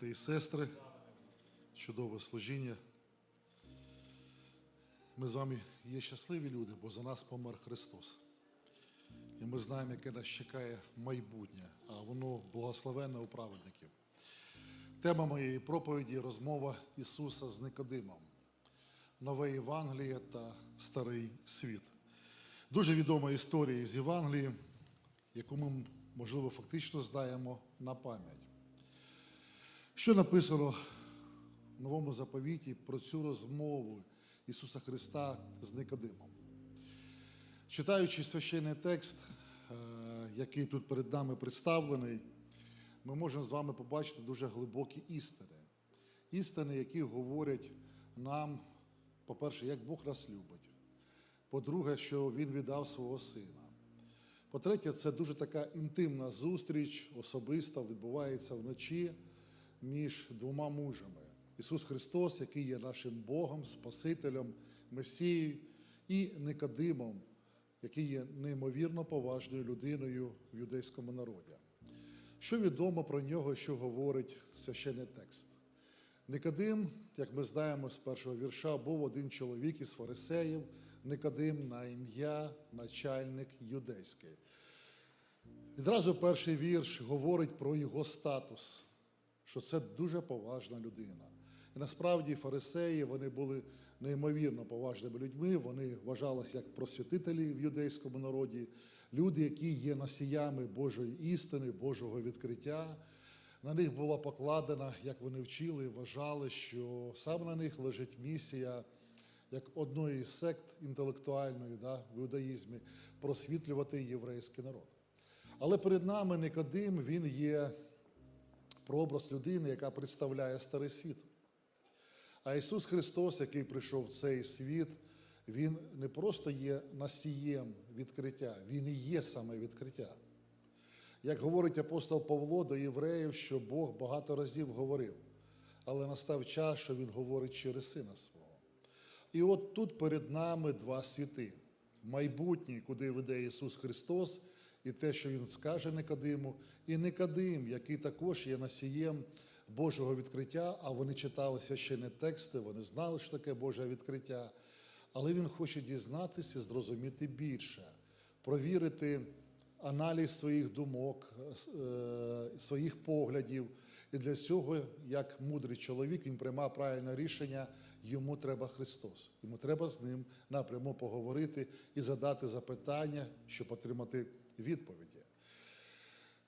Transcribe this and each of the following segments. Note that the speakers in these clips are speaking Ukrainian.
брати і сестри, чудове служіння. Ми з вами є щасливі люди, бо за нас помер Христос. І ми знаємо, яке нас чекає майбутнє, а воно благословенне у праведників. Тема моєї проповіді розмова Ісуса з Никодимом. Нове Євангеліє та Старий світ. Дуже відома історія з Євангелії, яку ми, можливо, фактично знаємо на пам'ять. Що написано в новому заповіті про цю розмову Ісуса Христа з Никодимом? Читаючи священний текст, е, який тут перед нами представлений, ми можемо з вами побачити дуже глибокі істини. Істини, які говорять нам, по-перше, як Бог нас любить. По-друге, що Він віддав свого сина. По-третє, це дуже така інтимна зустріч, особиста, відбувається вночі між двома мужами. Ісус Христос, який є нашим Богом, Спасителем, Месією, і Никодимом, який є неймовірно поважною людиною в юдейському народі. Що відомо про нього, що говорить священний текст? Никодим, як ми знаємо з першого вірша, був один чоловік із фарисеїв, Никодим на ім'я начальник юдейський. Відразу перший вірш говорить про його статус, що це дуже поважна людина. І насправді фарисеї вони були неймовірно поважними людьми, вони вважалися як просвітителі в юдейському народі, люди, які є носіями Божої істини, Божого відкриття. На них була покладена, як вони вчили, вважали, що саме на них лежить місія як одної із сект інтелектуальної да, в іудаїзмі просвітлювати єврейський народ. Але перед нами Никодим, він є прообраз людини, яка представляє старий світ. А Ісус Христос, який прийшов в цей світ, Він не просто є носієм відкриття, Він і є саме відкриття. Як говорить апостол Павло до євреїв, що Бог багато разів говорив, але настав час, що Він говорить через Сина свого. І от тут перед нами два світи: майбутній, куди веде Ісус Христос, і те, що Він скаже Никодиму, і Никодим, який також є носієм Божого відкриття, а вони читали священні тексти, вони знали, що таке Боже відкриття. Але він хоче дізнатися і зрозуміти більше, провірити аналіз своїх думок, е, своїх поглядів. І для цього, як мудрий чоловік, він приймав правильне рішення, йому треба Христос. Йому треба з ним напряму поговорити і задати запитання, щоб отримати відповіді.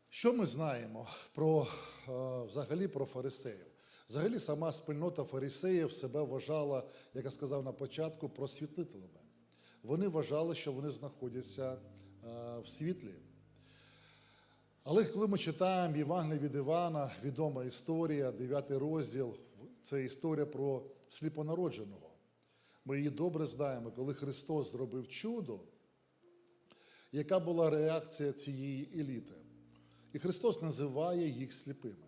Що ми знаємо про, е, взагалі про фарисеїв? Взагалі, сама спільнота фарисеїв себе вважала, як я сказав на початку, просвітлителями. Вони вважали, що вони знаходяться е, в світлі. Але коли ми читаємо Євангелія від Івана, відома історія, 9 розділ, це історія про сліпонародженого. Ми її добре знаємо, коли Христос зробив чудо, яка була реакція цієї еліти. І Христос називає їх сліпими.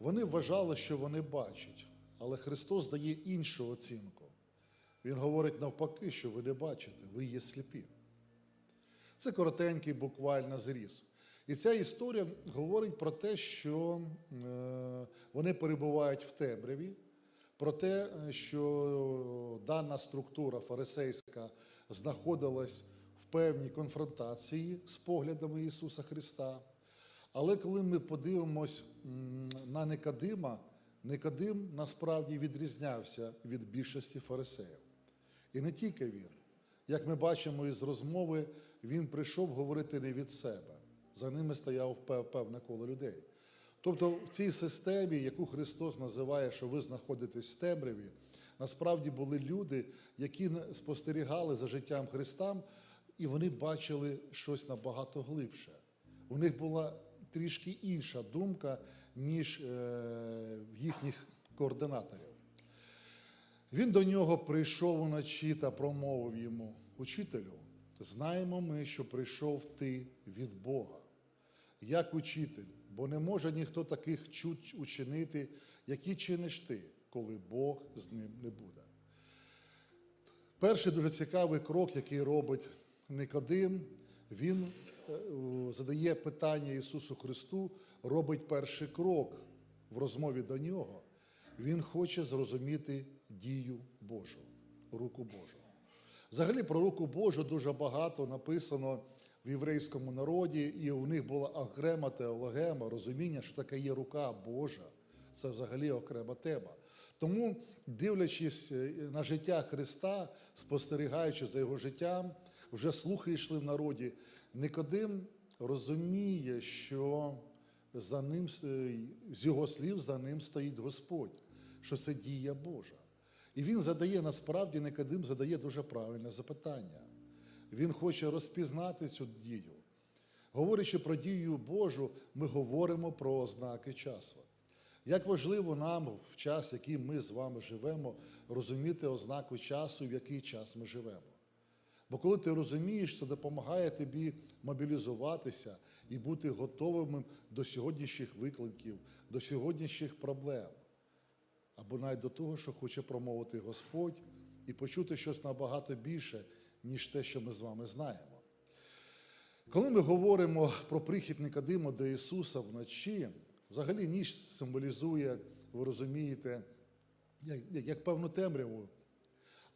Вони вважали, що вони бачать, але Христос дає іншу оцінку. Він говорить навпаки, що ви не бачите, ви є сліпі. Це коротенький буквально зріз. І ця історія говорить про те, що е, вони перебувають в темряві, про те, що дана структура фарисейська знаходилась в певній конфронтації з поглядами Ісуса Христа. Але коли ми подивимось на Никодима, Никодим насправді відрізнявся від більшості фарисеїв. І не тільки він. Як ми бачимо із розмови, він прийшов говорити не від себе. За ними стояв певне коло людей. Тобто в цій системі, яку Христос називає, що ви знаходитесь в темряві, насправді були люди, які спостерігали за життям Христа, і вони бачили щось набагато глибше. У них була трішки інша думка, ніж е, їхніх координаторів. Він до нього прийшов уночі та промовив йому: Учителю, знаємо ми, що прийшов ти від Бога, як учитель, бо не може ніхто таких чуд учинити, які чиниш ти, коли Бог з ним не буде. Перший дуже цікавий крок, який робить Никодим, він е, задає питання Ісусу Христу, робить перший крок в розмові до нього, він хоче зрозуміти дію Божу, руку Божу. Взагалі про руку Божу дуже багато написано в єврейському народі, і у них була окрема теологема, розуміння, що таке є рука Божа. Це взагалі окрема тема. Тому, дивлячись е, на життя Христа, спостерігаючи за його життям, вже слухи йшли в народі. Никодим розуміє, що за ним, з його слів за ним стоїть Господь, що це дія Божа. І він задає насправді Никодим задає дуже правильне запитання. Він хоче розпізнати цю дію. Говорячи про дію Божу, ми говоримо про ознаки часу. Як важливо нам в час, який ми з вами живемо, розуміти ознаку часу, в який час ми живемо. Бо коли ти розумієш, це допомагає тобі мобілізуватися і бути готовим до сьогоднішніх викликів, до сьогоднішніх проблем, або навіть до того, що хоче промовити Господь, і почути щось набагато більше, ніж те, що ми з вами знаємо. Коли ми говоримо про прихід Никодима до Ісуса вночі, взагалі ніч символізує, ви розумієте, як, як певну темряву,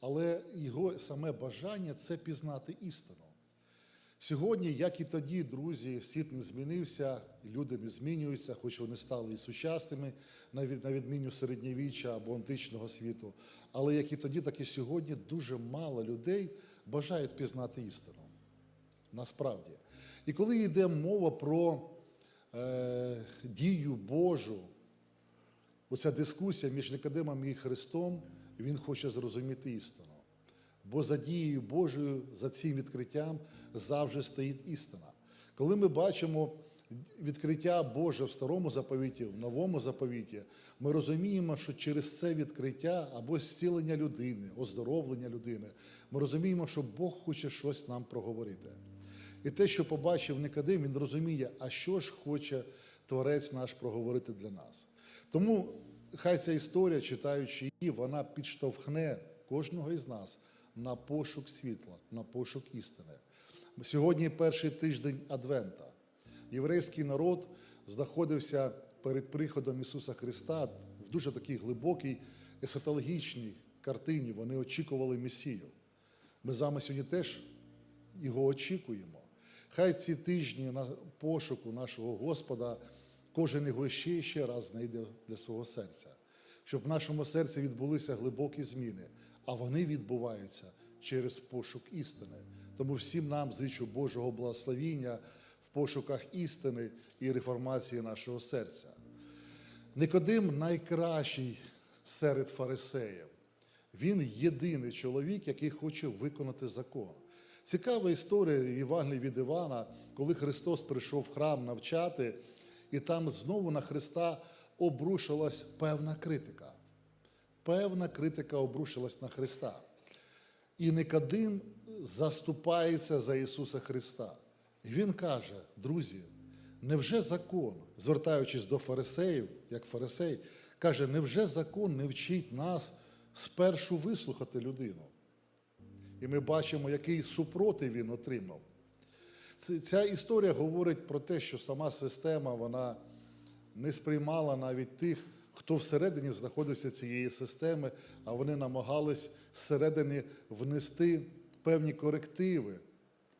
але його саме бажання це пізнати істину. Сьогодні, як і тоді, друзі, світ не змінився, люди не змінюються, хоч вони стали і сучасними, на від- на відміну середньовіччя або античного світу. Але як і тоді, так і сьогодні дуже мало людей бажають пізнати істину. Насправді. І коли йде мова про е, дію Божу, оця дискусія між Никодимом і Христом, він хоче зрозуміти істину. Бо за дією Божою, за цим відкриттям завжди стоїть істина. Коли ми бачимо відкриття Боже в старому заповіті, в новому заповіті, ми розуміємо, що через це відкриття або зцілення людини, оздоровлення людини, ми розуміємо, що Бог хоче щось нам проговорити. І те, що побачив Никодим, він розуміє, а що ж хоче Творець наш проговорити для нас. Тому хай ця історія, читаючи її, вона підштовхне кожного із нас на пошук світла, на пошук істини. Сьогодні перший тиждень Адвента. Єврейський народ знаходився перед приходом Ісуса Христа в дуже такій глибокій есотологічній картині. Вони очікували Месію. Ми з вами сьогодні теж його очікуємо. Хай ці тижні на пошуку нашого Господа кожен його ще ще раз знайде для свого серця, щоб в нашому серці відбулися глибокі зміни, а вони відбуваються через пошук істини. Тому всім нам зичу Божого благословіння в пошуках істини і реформації нашого серця. Никодим найкращий серед фарисеїв. Він єдиний чоловік, який хоче виконати закон. Цікава історія Євангелії від Івана, коли Христос прийшов в храм навчати, і там знову на Христа обрушилась певна критика. Певна критика обрушилась на Христа. І Никодим заступається за Ісуса Христа. І Він каже: друзі, невже закон, звертаючись до фарисеїв, як фарисей, каже, невже закон не вчить нас спершу вислухати людину? І ми бачимо, який супротив він отримав. Ця історія говорить про те, що сама система вона не сприймала навіть тих, хто всередині знаходився цієї системи, а вони намагались зсередини внести певні корективи.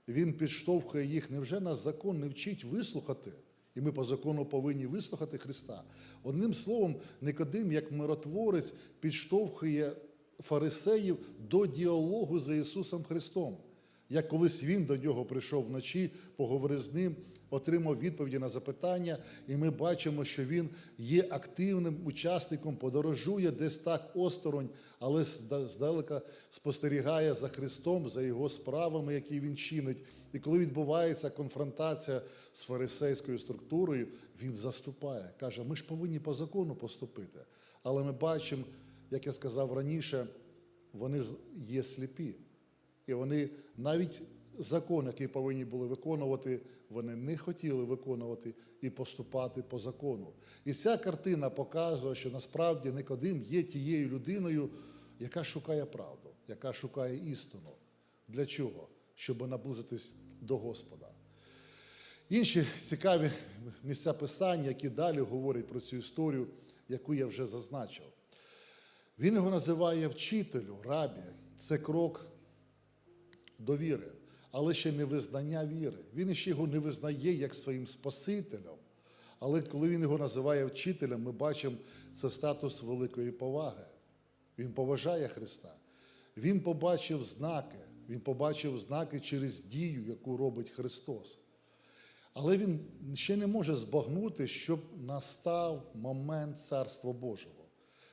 Він підштовхує їх. Невже нас закон не вчить вислухати? І ми по закону повинні вислухати Христа. Одним словом, Никодим, як миротворець, підштовхує фарисеїв до діалогу з Ісусом Христом. Як колись він до нього прийшов вночі, поговорив з ним, отримав відповіді на запитання, і ми бачимо, що він є активним учасником, подорожує десь так осторонь, але здалека спостерігає за Христом, за його справами, які він чинить. І коли відбувається конфронтація з фарисейською структурою, він заступає, каже: ми ж повинні по закону поступити. Але ми бачимо, як я сказав раніше, вони є сліпі. І вони навіть закон, який повинні були виконувати, вони не хотіли виконувати і поступати по закону. І ця картина показує, що насправді Никодим є тією людиною, яка шукає правду, яка шукає істину. Для чого? Щоб наблизитись до Господа. Інші цікаві місця писання, які далі говорять про цю історію, яку я вже зазначив. Він його називає вчителю, рабі. Це крок до віри, але ще не визнання віри. Він ще його не визнає як своїм Спасителем. Але коли він його називає вчителем, ми бачимо це статус великої поваги. Він поважає Христа. Він побачив знаки, він побачив знаки через дію, яку робить Христос. Але він ще не може збагнути, щоб настав момент Царства Божого.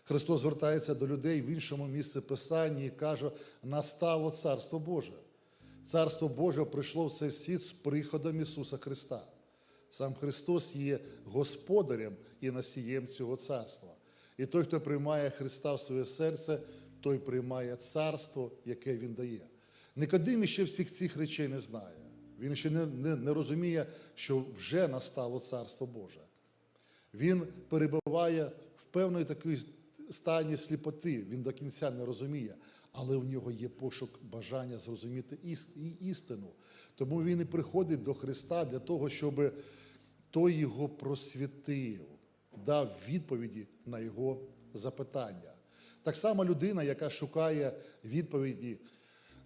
Христос звертається до людей в іншому місці Писання і каже: настало Царство Боже. Царство Боже прийшло в цей світ з приходом Ісуса Христа. Сам Христос є господарем і носієм цього царства. І той, хто приймає Христа в своє серце, той приймає царство, яке Він дає. Никодим ще всіх цих речей не знає. Він ще не, не, не розуміє, що вже настало Царство Боже. Він перебуває в певної такій стані сліпоти, він до кінця не розуміє, але в нього є пошук бажання зрозуміти істину. Тому він і приходить до Христа для того, щоб той його просвітив, дав відповіді на його запитання. Так само людина, яка шукає відповіді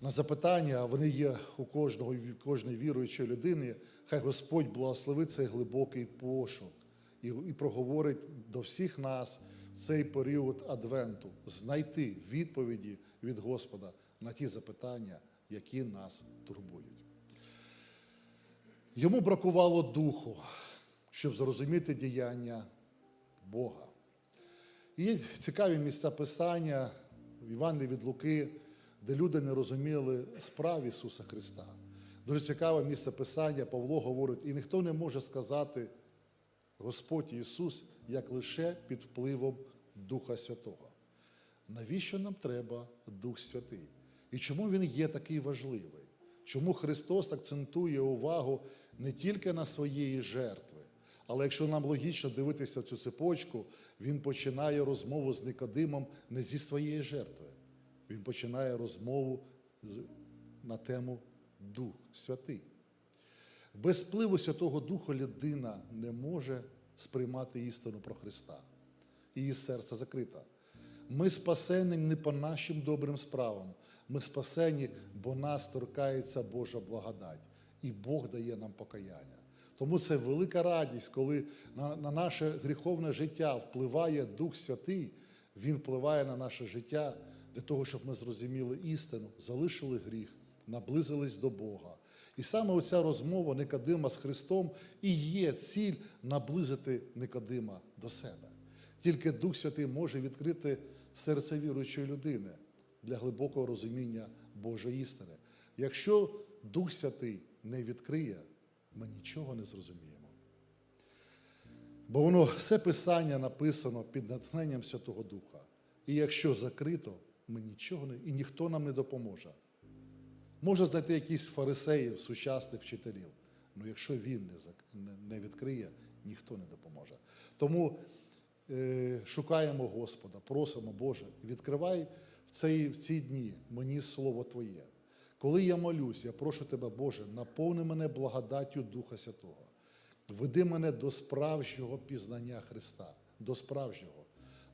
на запитання, а вони є у кожного кожної віруючої людини, хай Господь благословить цей глибокий пошук і, і проговорить до всіх нас цей період Адвенту, знайти відповіді від Господа на ті запитання, які нас турбують. Йому бракувало духу, щоб зрозуміти діяння Бога. І є цікаві місця Писання в Івангелії від Луки, де люди не розуміли справ Ісуса Христа. Дуже цікаве місце Писання, Павло говорить, і ніхто не може сказати Господь Ісус, як лише під впливом Духа Святого. Навіщо нам треба Дух Святий? І чому він є такий важливий? Чому Христос акцентує увагу не тільки на своєї жертви, але якщо нам логічно дивитися цю цепочку, він починає розмову з Никодимом не зі своєї жертви. Він починає розмову на тему Дух Святий. Без впливу Святого Духа людина не може сприймати істину про Христа. Її серце закрите. Ми спасені не по нашим добрим справам. Ми спасені, бо нас торкається Божа благодать. І Бог дає нам покаяння. Тому це велика радість, коли на, на наше гріховне життя впливає Дух Святий, Він впливає на наше життя для того, щоб ми зрозуміли істину, залишили гріх, наблизились до Бога. І саме оця розмова Никодима з Христом і є ціль наблизити Никодима до себе. Тільки Дух Святий може відкрити серце віруючої людини для глибокого розуміння Божої істини. Якщо Дух Святий не відкриє, ми нічого не зрозуміємо. Бо воно все писання написано під натхненням Святого Духа. І якщо закрито, ми нічого не і ніхто нам не допоможе. Може знайти якісь фарисеїв, сучасних вчителів. але якщо він не, відкриє, ніхто не допоможе. Тому шукаємо Господа, просимо, Боже, відкривай в, цей, в ці дні мені Слово Твоє. Коли я молюсь, я прошу Тебе, Боже, наповни мене благодаттю Духа Святого. Веди мене до справжнього пізнання Христа, до справжнього.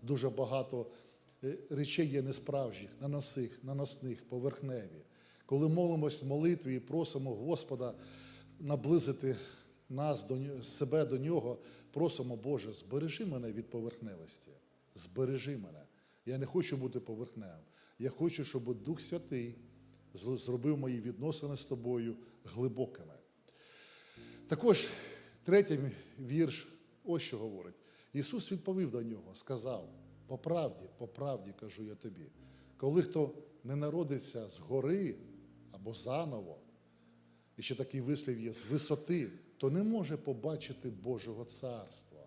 Дуже багато е, речей є несправжніх, наносих, наносних, поверхневі. Коли молимось в молитві і просимо Господа наблизити нас до себе до нього, просимо, Боже, збережи мене від поверхневості. Збережи мене. Я не хочу бути поверхневим. Я хочу, щоб Дух Святий зробив мої відносини з тобою глибокими. Також третій вірш ось що говорить. Ісус відповів до нього, сказав: по правді, по правді кажу я тобі, коли хто не народиться згори або заново, і ще такий вислів є з висоти, то не може побачити Божого царства.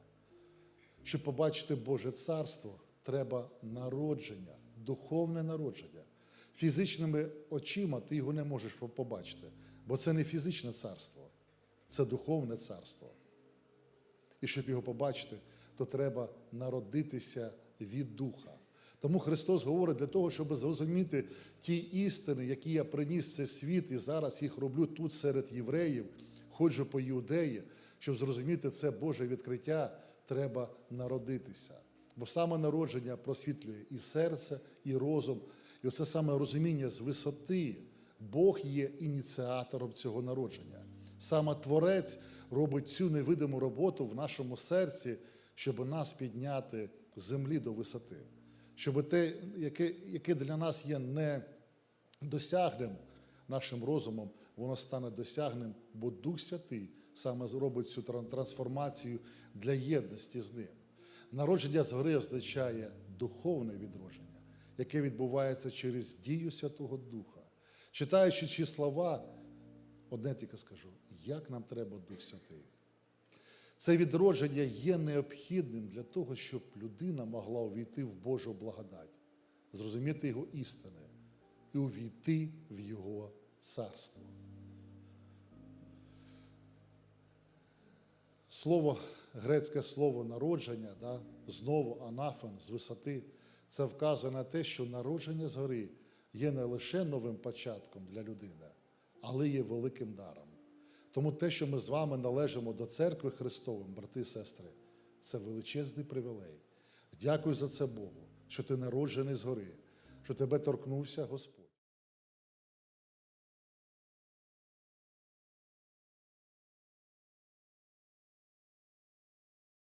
Щоб побачити Боже царство, треба народження, духовне народження. Фізичними очима ти його не можеш побачити, бо це не фізичне царство, це духовне царство. І щоб його побачити, то треба народитися від Духа. Тому Христос говорить для того, щоб зрозуміти ті істини, які я приніс в цей світ, і зараз їх роблю тут серед євреїв, ходжу по Іудеї, щоб зрозуміти це Боже відкриття, треба народитися. Бо саме народження просвітлює і серце, і розум, і оце саме розуміння з висоти. Бог є ініціатором цього народження. Саме Творець робить цю невидиму роботу в нашому серці, щоб нас підняти з землі до висоти, щоб те, яке, яке для нас є недосягним нашим розумом, воно стане досягним, бо Дух Святий саме зробить цю трансформацію для єдності з ним. Народження згори означає духовне відродження, яке відбувається через дію Святого Духа. Читаючи ці слова, одне тільки скажу, як нам треба Дух Святий. Це відродження є необхідним для того, щоб людина могла увійти в Божу благодать, зрозуміти його істини і увійти в Його царство. Слово, грецьке слово народження, да, знову анафем з висоти, це вказує на те, що народження згори є не лише новим початком для людини, але є великим даром. Тому те, що ми з вами належимо до церкви Христової, брати і сестри, це величезний привілей. Дякую за це Богу, що ти народжений згори, що тебе торкнувся Господь.